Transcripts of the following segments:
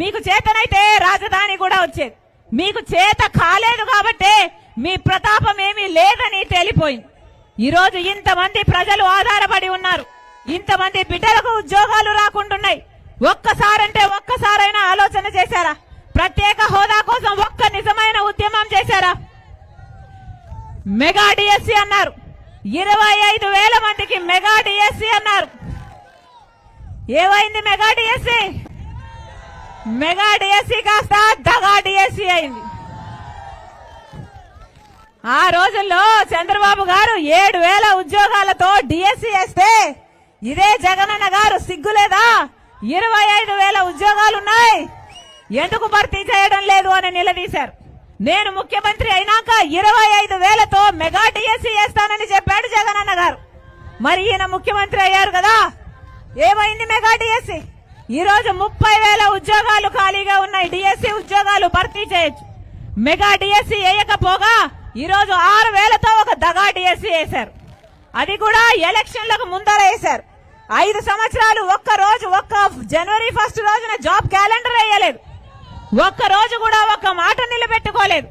మీకు చేతనైతే రాజధాని కూడా వచ్చేది. మీకు చేత కాలేదు కాబట్టే మీ ప్రతాపం ఏమీ లేదని తేలిపోయింది. ఈరోజు ఇంతమంది ప్రజలు ఆధారపడి ఉన్నారు. ఇంతమంది బిడ్డలకు ఉద్యోగాలు రాకుంటున్నాయి ఒక్కసారంటే ఒక్కసారైనా ఆలోచన చేశారా? ప్రత్యేక హోదా కోసం ఒక్క నిజమైన ఉద్యమం చేశారా? మెగా డిఎస్సి అన్నారు. ఇరవై ఐదు వేల మందికి మెగా డిఎస్సి అన్నారు. ఏమైంది మెగా డిఎస్సి? మెగా డిఎస్సి కాస్త దగా డిఎస్సి అయింది. ఆ రోజుల్లో చంద్రబాబు గారు ఏడు వేల ఉద్యోగాలతో డిఎస్సి వేస్తే ఇదే జగనన్న గారు సిగ్గులేదా ఇరవై ఐదు వేల ఉద్యోగాలున్నాయి. ఎందుకు భర్తీ చేయడం లేదు అని నిలదీశారు. నేను ముఖ్యమంత్రి అయినాక ఇరవై ఐదు వేలతో మెగా డిఎస్సి వేస్తానని చెప్పాడు జగనన్న గారు. మరి ఈయన ముఖ్యమంత్రి అయ్యారు కదా? ఏమైంది మెగా డిఎస్సి? ఈ రోజు ముప్పై వేల ఉద్యోగాలు ఖాళీగా ఉన్నాయి. డిఎస్సి ఉద్యోగాలు భర్తీ చేయొచ్చు. మెగా డిఎస్సి వేయకపోగా ఈ రోజు ఆరు వేలతో ఒక దగా డిఎస్సి వేశారు. అది కూడా ఎలక్షన్లకు ముందర వేశారు. ఐదు సంవత్సరాలు ఒక్క రోజు ఒక్క జనవరి ఫస్ట్ రోజున జాబ్ క్యాలెండర్ వేయలేదు. ఒక్క రోజు కూడా ఒక్క మాట నిలబెట్టుకోలేదు.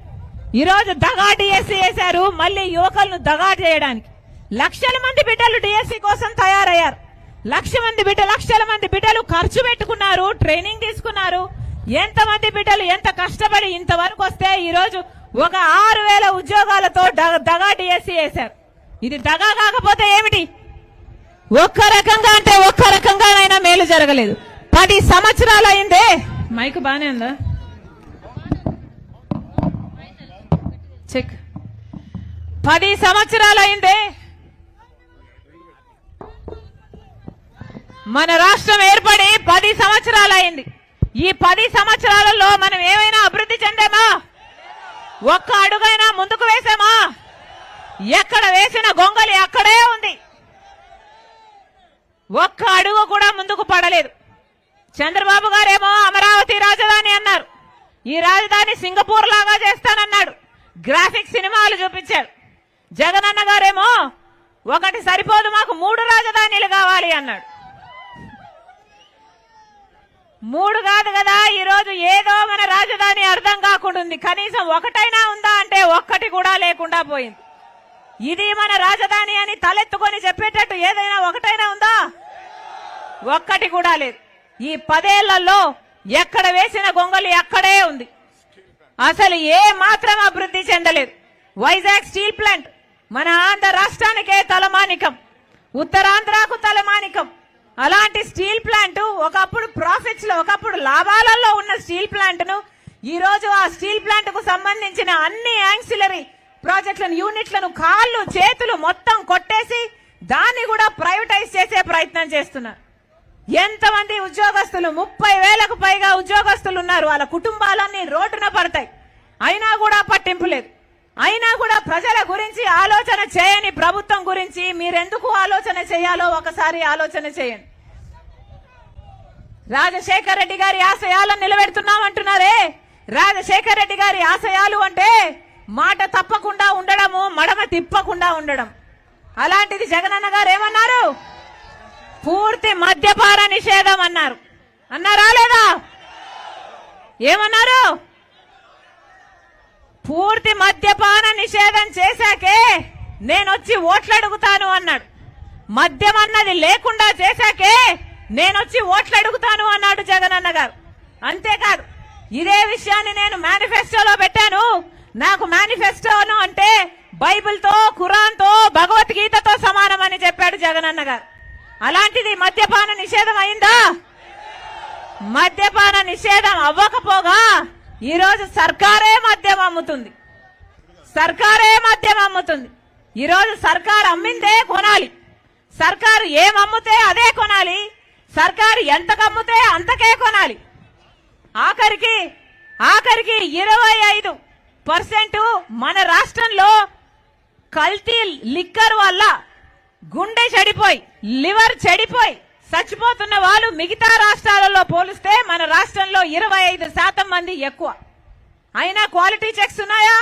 ఈ రోజు దగా డిఎస్సి వేశారు మళ్ళీ యువకులను దగా చేయడానికి. లక్షల మంది బిడ్డలు డిఎస్సి కోసం తయారయ్యారు. లక్ష మంది బిడ్డ లక్షల మంది బిడ్డలు ఖర్చు పెట్టుకున్నారు ట్రైనింగ్ తీసుకున్నారు. ఎంతమంది బిడ్డలు ఎంత కష్టపడి ఇంతవరకు వస్తే ఈరోజు ఒక ఆరు వేల ఉద్యోగాలతో దగా డిఎస్సి వేశారు ఇది దగా కాకపోతే ఏమిటి? ఒక్క రకంగా అంటే ఒక్క రకంగానైనా మేలు జరగలేదు. పది సంవత్సరాలు అయిందే. మైక్ బానే ఉందా? చెక్. పది సంవత్సరాలు అయిందే. మన రాష్ట్రం ఏర్పడి పది సంవత్సరాలైంది. ఈ పది సంవత్సరాలలో మనం ఏమైనా అభివృద్ధి చెందామా? ఒక్క అడుగైనా ముందుకు వేసామా? ఎక్కడ వేసిన గొంగలి అక్కడే ఉంది. ఒక్క అడుగు కూడా ముందుకు పడలేదు. చంద్రబాబు గారేమో అమరావతి రాజధాని అన్నారు. ఈ రాజధాని సింగపూర్ లాగా చేస్తానన్నాడు. గ్రాఫిక్ సినిమాలు చూపించాడు జగనన్న గారేమో ఒకటి సరిపోదు మాకు మూడు రాజధానిలు కావాలి అన్నాడు. మూడు కాదు కదా ఈ రోజు ఏదో మన రాజధాని అర్థం కాకుండా ఉంది. కనీసం ఒకటైనా ఉందా అంటే ఒక్కటి కూడా లేకుండా పోయింది. ఇది మన రాజధాని అని తలెత్తుకొని చెప్పేటట్టు ఏదైనా ఒకటైనా ఉందా? ఒక్కటి కూడా లేదు. ఈ పదేళ్ళలో ఎక్కడ వేసిన గొంగలి అక్కడే ఉంది. అసలు ఏ మాత్రం అభివృద్ధి చెందలేదు. వైజాగ్ స్టీల్ ప్లాంట్ మన ఆంధ్ర రాష్ట్రానికే తలమానికం. ఉత్తరాంధ్రకు తలమానికం. అలాంటి స్టీల్ ప్లాంట్ ఒకప్పుడు ప్రాఫిట్స్లో ఒకప్పుడు లాభాలలో ఉన్న స్టీల్ ప్లాంట్ను ఈ రోజు ఆ స్టీల్ ప్లాంట్కు సంబంధించిన అన్ని యాంక్సిలరీ ప్రాజెక్టులను యూనిట్లను కాళ్ళు చేతులు మొత్తం కొట్టేసి దాన్ని కూడా ప్రైవేటైజ్ చేసే ప్రయత్నం చేస్తున్నారు. ఎంతమంది ఉద్యోగస్తులు ముప్పై వేలకు పైగా ఉద్యోగస్తులు ఉన్నారు. వాళ్ళ కుటుంబాలన్నీ రోడ్డున పడతాయి. అయినా కూడా పట్టింపు లేదు. అయినా కూడా ప్రజల గురించి ఆలోచన చేయని ప్రభుత్వం గురించి మీరెందుకు ఆలోచన చేయాలో ఒకసారి ఆలోచన చేయండి. రాజశేఖర్ రెడ్డి గారి ఆశయాలను నిలబెడుతున్నామంటున్నారే. రాజశేఖర్ రెడ్డి గారి ఆశయాలు అంటే మాట తప్పకుండా ఉండడము మడమ తిప్పకుండా ఉండడం. అలాంటిది జగనన్న గారు ఏమన్నారు? పూర్తి మద్యపాన నిషేధం అన్నారు. అన్నారా లేదా? ఏమన్నారు? పూర్తి మద్యపాన నిషేధం చేశాకే నేనొచ్చి ఓట్లు అడుగుతాను అన్నాడు. మద్యం అన్నది లేకుండా చేశాకే నేను వచ్చి ఓట్లు అడుగుతాను అన్నాడు జగనన్న గారు. అంతేకాదు ఇదే విషయాన్ని నేను మేనిఫెస్టోలో పెట్టాను. నాకు మేనిఫెస్టోను అంటే బైబిల్తో ఖురాన్తో భగవద్గీతతో సమానమని చెప్పాడు జగన్ అన్న గారు. అలాంటిది మద్యపాన నిషేధం అయిందా? మద్యపాన నిషేధం అవ్వకపోగా ఈరోజు సర్కారే మద్యం అమ్ముతుంది. సర్కారే మద్యం అమ్ముతుంది. ఈ రోజు సర్కారు అమ్మిందే కొనాలి. సర్కారు ఏం అమ్ముతే అదే కొనాలి. సర్కారు ఎంతకు అమ్ముతే అంతకే కొనాలి. ఆఖరికి ఆఖరికి ఇరవై ఐదు పర్సెంట్ మన రాష్ట్రంలో కల్తీ లిక్కర్ వల్ల గుండె చెడిపోయి లివర్ చెడిపోయి చచ్చిపోతున్న వాళ్ళు మిగతా రాష్ట్రాలలో పోలిస్తే మన రాష్ట్రంలో ఇరవై ఐదు శాతం మంది ఎక్కువ. అయినా క్వాలిటీ చెక్స్ ఉన్నాయా?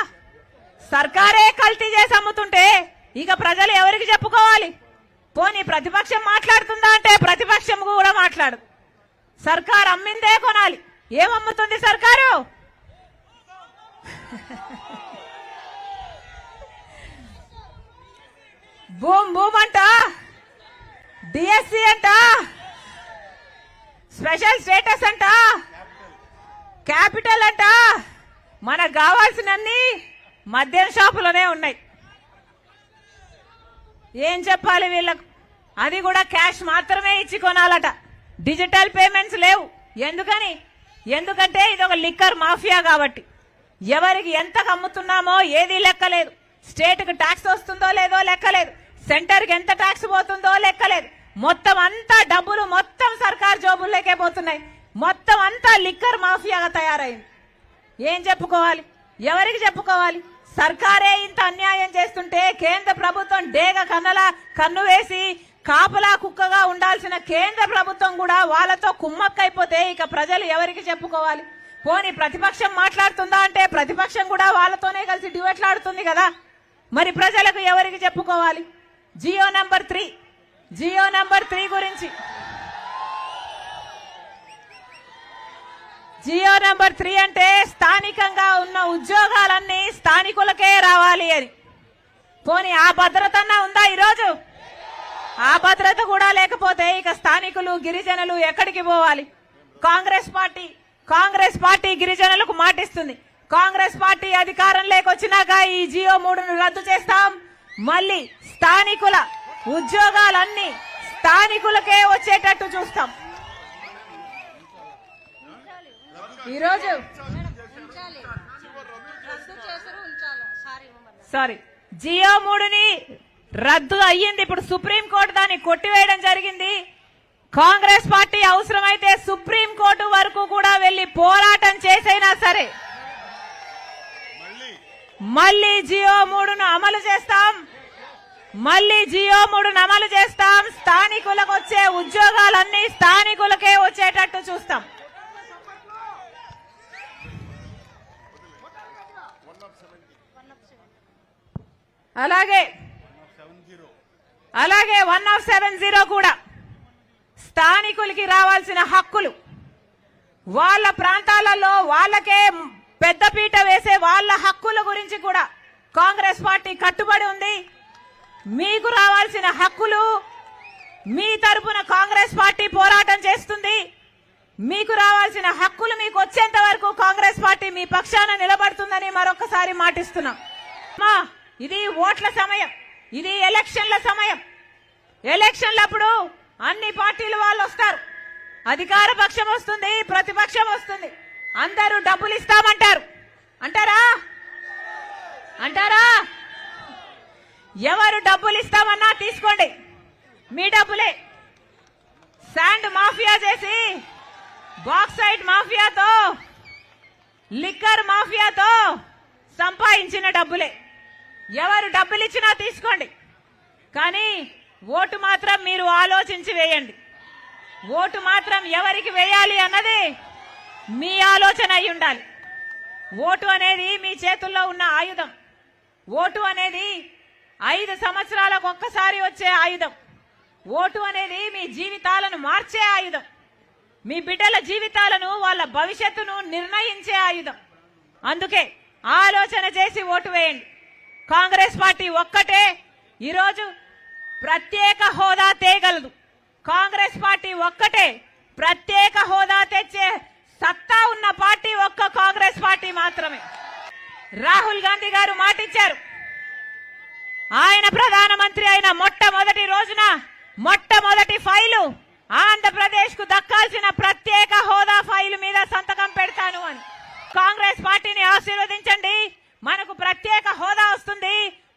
సర్కారే కల్తీ చేసి అమ్ముతుంటే ఇక ప్రజలు ఎవరికి చెప్పుకోవాలి? పోనీ ప్రతిపక్షం మాట్లాడుతుందా అంటే ప్రతిపక్షం కూడా మాట్లాడు సర్కార్ అమ్మిందే కొనాలి. ఏమమ్ముతుంది సర్కారు? భూమ్ భూమ్ డిఎస్సి అంట. స్పెషల్ స్టేటస్ అంట. క్యాపిటల్ అంట. మనకు కావాల్సినన్ని మద్యం షాపులోనే ఉన్నాయి. ఏం చెప్పాలి వీళ్ళకు? అది కూడా క్యాష్ మాత్రమే ఇచ్చి కొనాలట. డిజిటల్ పేమెంట్స్ లేవు. ఎందుకని? ఎందుకంటే ఇది ఒక లిక్కర్ మాఫియా కాబట్టి. ఎవరికి ఎంత అమ్ముతున్నామో ఏది లెక్కలేదు. స్టేట్కి ట్యాక్స్ వస్తుందో లేదో లెక్కలేదు. సెంటర్కి ఎంత ట్యాక్స్ పోతుందో లెక్కలేదు. మొత్తం అంతా డబ్బులు మొత్తం సర్కార్ జోబుల్లోకే పోతున్నాయి. మొత్తం అంతా లిక్కర్ మాఫియాగా తయారైంది. ఏం చెప్పుకోవాలి? ఎవరికి చెప్పుకోవాలి? సర్కారే ఇంత అన్యాయం చేస్తుంటే కేంద్ర ప్రభుత్వం డేగ కన్నల కన్ను వేసి కాపలా కుక్కగా ఉండాల్సిన కేంద్ర ప్రభుత్వం కూడా వాళ్ళతో కుమ్మక్కైపోతే ఇక ప్రజలు ఎవరికి చెప్పుకోవాలి? పోని ప్రతిపక్షం మాట్లాడుతుందా అంటే ప్రతిపక్షం కూడా వాళ్ళతోనే కలిసి డివెట్లాడుతుంది కదా. మరి ప్రజలకు ఎవరికి చెప్పుకోవాలి? Jio number three. Jio number three గురించి. జియో నెంబర్ త్రీ అంటే స్థానికంగా ఉన్న ఉద్యోగాలన్నీ స్థానికులకే రావాలి అని పోనీ ఆ భద్రతన్నా ఉందా ఈరోజు? ఆ భద్రత కూడా లేకపోతే ఇక స్థానికులు గిరిజనులు ఎక్కడికి పోవాలి? కాంగ్రెస్ పార్టీ కాంగ్రెస్ పార్టీ గిరిజనులకు మాటిస్తుంది. కాంగ్రెస్ పార్టీ అధికారం లేకొచ్చినాక ఈ జియో మూడును రద్దు చేస్తాం. మళ్ళీ స్థానికుల ఉద్యోగాలన్నీ స్థానికులకే వచ్చేటట్టు చూస్తాం. ఈరోజు సారీ జియో మూడుని రద్దు అయ్యింది. ఇప్పుడు సుప్రీం కోర్టు దాన్ని కొట్టివేయడం జరిగింది. కాంగ్రెస్ పార్టీ అవసరమైతే సుప్రీం కోర్టు వరకు కూడా వెళ్ళి పోరాటం చేసైనా సరే మళ్ళీ జియో మూడును అమలు చేస్తాం. మళ్ళీ జియో మూడు అమలు చేస్తాం. స్థానికులకు వచ్చే ఉద్యోగాలన్నీ స్థానికులకే వచ్చేటట్టు చూస్తాం. అలాగే అలాగే వన్ ఆఫ్ సెవెన్ జీరో కూడా. స్థానికులకి రావాల్సిన హక్కులు. వాళ్ళ ప్రాంతాలలో వాళ్ళకే పెద్దపీట వేసే వాళ్ళ హక్కుల గురించి కూడా కాంగ్రెస్ పార్టీ కట్టుబడి ఉంది. మీకు రావాల్సిన హక్కులు మీ తరపున కాంగ్రెస్ పార్టీ పోరాటం చేస్తుంది. మీకు రావాల్సిన హక్కులు మీకు వచ్చేంత వరకు కాంగ్రెస్ పార్టీ మీ పక్షాన నిలబడుతుందని మరొకసారి మాటిస్తున్నాం. మా ఇది ఓట్ల సమయం. ఇది ఎలక్షన్ల సమయం. ఎలక్షన్లప్పుడు అన్ని పార్టీలు వాళ్ళు వస్తారు. అధికార పక్షం వస్తుంది ప్రతిపక్షం వస్తుంది. అందరూ డబ్బులు ఇస్తామంటారు. అంటారా? అంటారా? ఎవరు డబ్బులు ఇస్తామన్నా తీసుకోండి. మీ డబ్బులే. శాండ్ మాఫియా చేసి బాక్సైట్ మాఫియాతో లిక్కర్ మాఫియాతో సంపాదించిన డబ్బులే. ఎవరు డబ్బులు ఇచ్చినా తీసుకోండి. కానీ ఓటు మాత్రం మీరు ఆలోచించి వేయండి. ఓటు మాత్రం ఎవరికి వేయాలి అన్నది మీ ఆలోచన అయి ఉండాలి. ఓటు అనేది మీ చేతుల్లో ఉన్న ఆయుధం. ఓటు అనేది ఐదు సంవత్సరాలకు ఒక్కసారి వచ్చే ఆయుధం. ఓటు అనేది మీ జీవితాలను మార్చే ఆయుధం. మీ బిడ్డల జీవితాలను వాళ్ళ భవిష్యత్తును నిర్ణయించే ఆయుధం. అందుకే ఆలోచన చేసి ఓటు వేయండి. కాంగ్రెస్ పార్టీ ఒక్కటే ఈరోజు ప్రత్యేక హోదా తేగలదు కాంగ్రెస్ పార్టీ ఒక్కటే ప్రత్యేక హోదా తెచ్చే సత్తా ఉన్న పార్టీ ఒక్క కాంగ్రెస్ పార్టీ మాత్రమే. రాహుల్ గాంధీ గారు మాటిచ్చారు. ఆయన ప్రధానమంత్రి అయిన మొట్టమొదటి రోజున మొట్టమొదటి ఫైలు ఆంధ్రప్రదేశ్కు దక్కాల్సిన ప్రత్యేక హోదా ఫైలు మీద సంతకం పెడతాను అని. కాంగ్రెస్ పార్టీని ఆశీర్వదించండి. మనకు ప్రత్యేక హోదా వస్తుంది.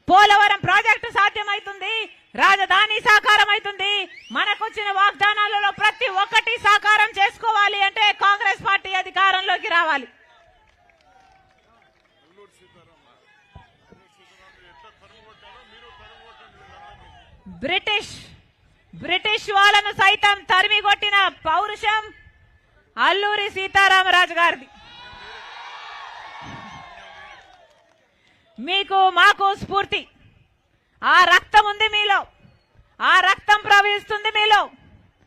పోలవరం ప్రాజెక్టు సాధ్యమవుతుంది రాజధాని సాకారం అవుతుంది మనకొచ్చిన వాగ్దానాలలో ప్రతి ఒక్కటి సాకారం చేసుకోవాలి అంటే కాంగ్రెస్ పార్టీ అధికారంలోకి రావాలి. బ్రిటిష్ బ్రిటిష్ వాళ్ళను సైతం తరిమి కొట్టిన పౌరుషం అల్లూరి సీతారామరాజు గారిది. మీకు మాకు స్ఫూర్తి. ఆ రక్తం ఉంది మీలో. ఆ రక్తం ప్రవహిస్తుంది మీలో.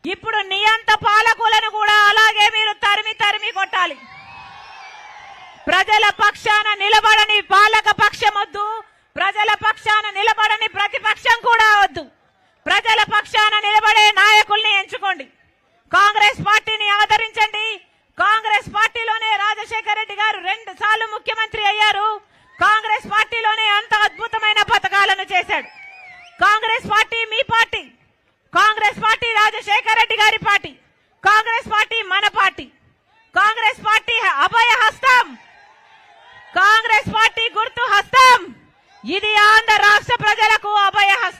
ఇప్పుడు నియంత పాలకులను కూడా అలాగే మీరు తరిమి తరిమి కొట్టాలి. ప్రజల పక్షాన నిలబడని పాలక పక్షమొద్దు. ప్రజల పక్షాన నిలబడని ప్రతిపక్షం కూడా వద్దు. ప్రజల పక్షాన నిలబడే నాయకుల్ని ఎంచుకోండి. కాంగ్రెస్ పార్టీని ఆదరించండి. కాంగ్రెస్ పార్టీలోనే రాజశేఖర రెడ్డి గారు రెండు సార్లు ముఖ్యమంత్రి అయ్యారు. కాంగ్రెస్ పార్టీలోనే అంత అద్భుతమైన పథకాలను చేశాడు. కాంగ్రెస్ పార్టీ మీ పార్టీ. కాంగ్రెస్ పార్టీ రాజశేఖర రెడ్డి గారి పార్టీ. కాంగ్రెస్ పార్టీ మన party. Congress party Abhaya Hastham. Congress party గుర్తు హస్తం. ఇది ఆంధ్ర రాష్ట్ర ప్రజలకు అభయహస్తం.